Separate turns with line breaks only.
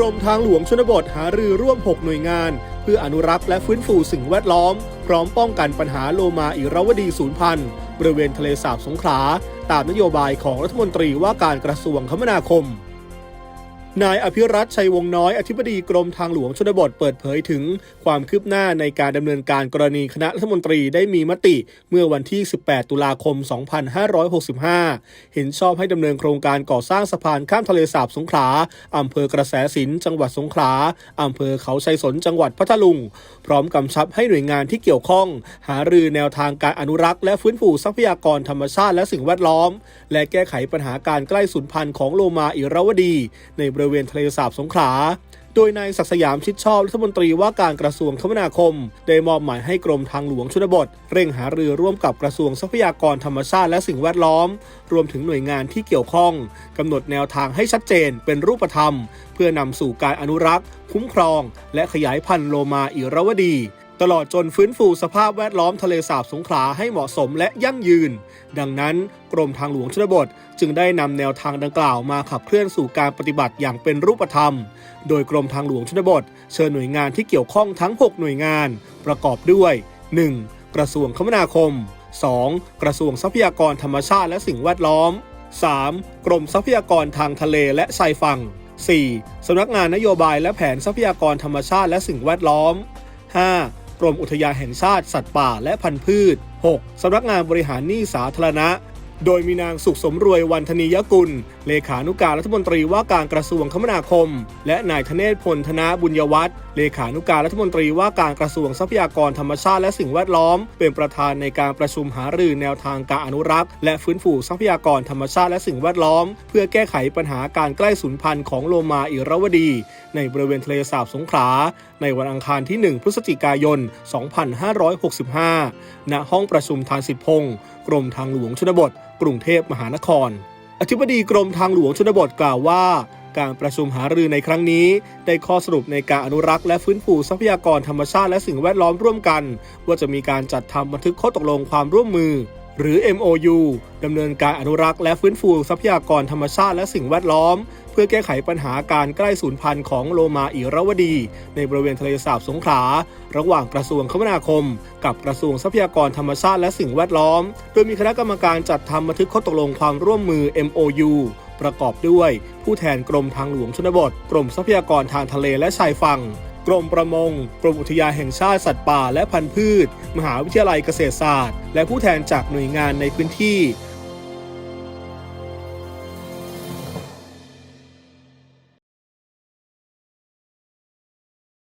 กรมทางหลวงชนบทหารือร่วม 6 หน่วยงาน เพื่ออนุรักษ์และฟื้นฟูสิ่งแวดล้อม พร้อมป้องกันปัญหาโลมาอิรวดีสูญพันธุ์บริเวณทะเลสาบสงขลา ตามนโยบายของรัฐมนตรีว่าการกระทรวงคมนาคม นายอภิรัตชัยวงศ์น้อยอธิบดีกรมทางหลวงชนบทเปิดเผยถึงความคืบหน้าในการดำเนินการกรณีคณะรัฐมนตรีได้มีมติเมื่อวันที่ 18 ตุลาคม 2565 เห็นชอบให้ดำเนินโครงการก่อสร้างสะพานข้ามทะเลสาบสงขลาอำเภอกระแสสินจังหวัดสงขลาอำเภอเขาชัยสนจังหวัดพัทลุง พร้อมกำชับให้หน่วยงานที่เกี่ยวข้อง หารือแนวทางการอนุรักษ์และฟื้นฟูทรัพยากรธรรมชาติและสิ่งแวดล้อม และแก้ไขปัญหาการใกล้สูญพันธุ์ของโลมาอิรวดีในบริเวณทะเลสาบสงขลาโดยนายศักสยามชิดชอบรัฐมนตรีว่าการกระทรวงคมนาคม ได้มอบหมายให้กรมทางหลวงชนบท เร่งหารือร่วมกับกระทรวงทรัพยากรธรรมชาติและสิ่งแวดล้อม รวมถึงหน่วยงานที่เกี่ยวข้องกำหนดแนวทางให้ชัดเจนเป็นรูปธรรม เพื่อนำสู่การอนุรักษ์ คุ้มครอง และขยายพันธุ์โลมาอิรวดี ตลอดจนฟื้นฟูสภาพแวดล้อมทะเลสาบสงขลาให้เหมาะสมและยั่งยืน ดังนั้นกรมทางหลวงชนบท จึงได้นำแนวทางดังกล่าวมาขับเคลื่อนสู่การปฏิบัติอย่างเป็นรูปธรรม โดยกรมทางหลวงชนบท เชิญหน่วยงานที่เกี่ยวข้องทั้ง 6 หน่วยงาน ประกอบด้วย 1. กระทรวงคมนาคม 2. กระทรวงทรัพยากรธรรมชาติและสิ่งแวดล้อม 3. กรมทรัพยากรทางทะเลและชายฝั่ง 4. สำนักงานนโยบายและแผนทรัพยากรธรรมชาติและสิ่งแวดล้อม 5. กรมอุทยานแห่งชาติสัตว์ป่าและพันธุ์พืช 6. สำนักงานบริหารหนี้สาธารณะ โดยมีนางสุขสมรวยวันธนียกุล เลขานุการรัฐมนตรีว่าการกระทรวงคมนาคม และนายธเนศพลธนาบุญยวัฒน์เลขานุการรัฐมนตรีว่าการกระทรวงทรัพยากรธรรมชาติและสิ่งแวดล้อม เป็นประธานในการประชุมหารือแนวทางการอนุรักษ์ และฟื้นฟูทรัพยากรธรรมชาติและสิ่งแวดล้อม เพื่อแก้ไขปัญหาการใกล้สูญพันธุ์ของโลมาอิรวดี ในบริเวณทะเลสาบสงขลาในวันอังคารที่ 1 พฤศจิกายน 2565 ณ ห้องประชุมทานสิทธิพงศ์กรมทางหลวงชนบท กรุงเทพมหานคร อธิบดีกรมทางหลวงชนบทกล่าวว่า การประชุมหารือในครั้งนี้ ได้ข้อสรุปในการอนุรักษ์และฟื้นฟูทรัพยากรธรรมชาติและสิ่งแวดล้อมร่วมกัน ว่าจะมีการจัดทำบันทึกข้อตกลงความร่วมมือ หรือ MOU ดำเนินการอนุรักษ์และฟื้นฟูทรัพยากรธรรมชาติและสิ่งแวดล้อม เพื่อแก้ไขปัญหาการใกล้สูญพันธุ์ของโลมาอิรวดี ในบริเวณทะเลสาบสงขลา ระหว่างกระทรวงคมนาคม กับกระทรวงทรัพยากรธรรมชาติและสิ่งแวดล้อม โดยมีคณะกรรมการจัดทำบันทึกข้อตกลงความร่วมมือ MOU ประกอบด้วย ผู้แทนกรมทางหลวงชนบท กรมทรัพยากรทางทะเลและชายฝั่ง กรมประมง กรมอุทยานแห่งชาติสัตว์ป่าและพันธุ์พืช มหาวิทยาลัยเกษตรศาสตร์ และผู้แทนจากหน่วยงานในพื้นที่